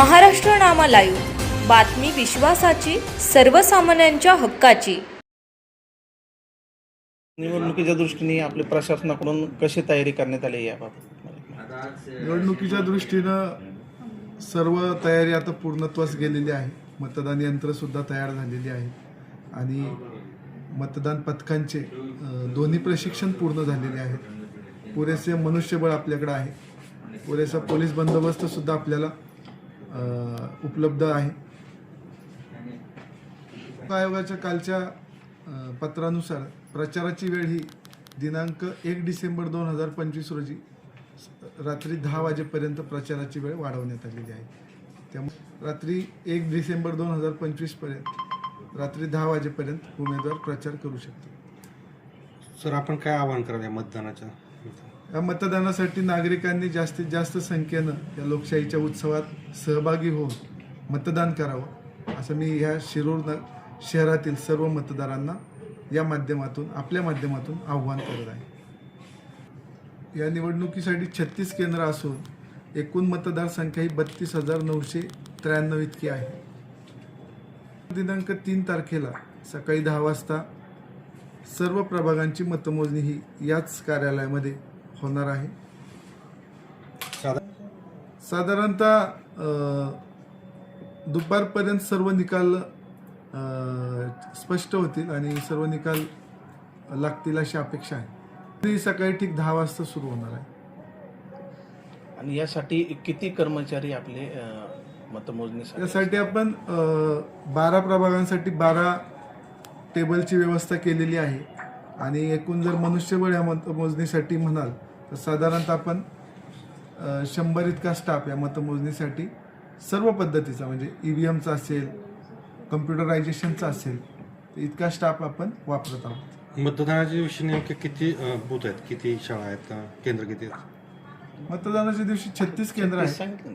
महाराष्ट्र नामा live. बातमी विश्वासाची सर्वसामान्यांच्या हक्काची. निवडणुकीच्या दृष्टीने आपल्या प्रशासनाकडून कशी तयारी करण्यात आली आहे याबाबत निवडणुकीच्या दृष्टीनं सर्व तयारी आता पूर्णत्वास गेलेली आहे. मतदान यंत्रसुद्धा तयार झालेली आहे. आणि मतदान पथकांचे दोन्ही प्रशिक्षण पूर्ण झालेले आहेत. पुरेसे मनुष्यबळ आपल्याकडे आहे. पुरेसा पोलीस बंदोबस्तसुद्धा आपल्याला उपलब्ध आहे. आयोगाच्या कालच्या पत्रानुसार प्रचाराची वेळ ही दिनांक एक डिसेंबर दोन हजार पंचवीस रोजी रात्री दहा वाजेपर्यंत प्रचाराची वेळ वाढवण्यात आलेली आहे. त्यामुळे रात्री एक डिसेंबर दोन हजार पंचवीसपर्यंत रात्री दहा वाजेपर्यंत उमेदवार प्रचार करू शकतो सर आपण काय आवाहन कराल या मतदानाच्या या मतदानासाठी नागरिकांनी जास्तीत जास्त संख्येनं या लोकशाहीच्या उत्सवात सहभागी होऊन मतदान करावं असं मी ह्या शिरूर न शहरातील सर्व मतदारांना या माध्यमातून आपल्या माध्यमातून आव्हान करत आहे. या निवडणुकीसाठी छत्तीस केंद्र असून एकूण मतदारसंख्या ही बत्तीस हजार नऊशे त्र्याण्णव इतकी आहे. दिनांक तीन तारखेला सकाळी दहा वाजता सर्व प्रभागांची मतमोजणी ही याच कार्यालयामध्ये होणार आहे. साधा साधारणतः दुपारपर्यंत सर्व निकाल स्पष्ट होतील आणि सर्व निकाल लागतील अशी अपेक्षा आहे. ती सकाळी ठीक दहा वाजता सुरू होणार आहे. आणि यासाठी किती कर्मचारी आपले अं, मतमोजणीसाठी त्यासाठी आपण बारा प्रभागांसाठी बारा टेबलची व्यवस्था केलेली आहे. आणि एकूण जर मनुष्यबळ या मतमोजणीसाठी म्हणाल तर साधारणतः आपण शंभर इतका स्टाफ या मतमोजणीसाठी सर्व पद्धतीचा म्हणजे ई व्ही एमचा असेल कम्प्युटरायझेशनचा असेल तर इतका स्टाफ आपण वापरत आहोत. मतदानाच्या दिवशी नेमके किती बूथ आहेत? किती शाळा आहेत? केंद्र किती आहेत? मतदानाच्या दिवशी छत्तीस केंद्र आहेत. सांगितलं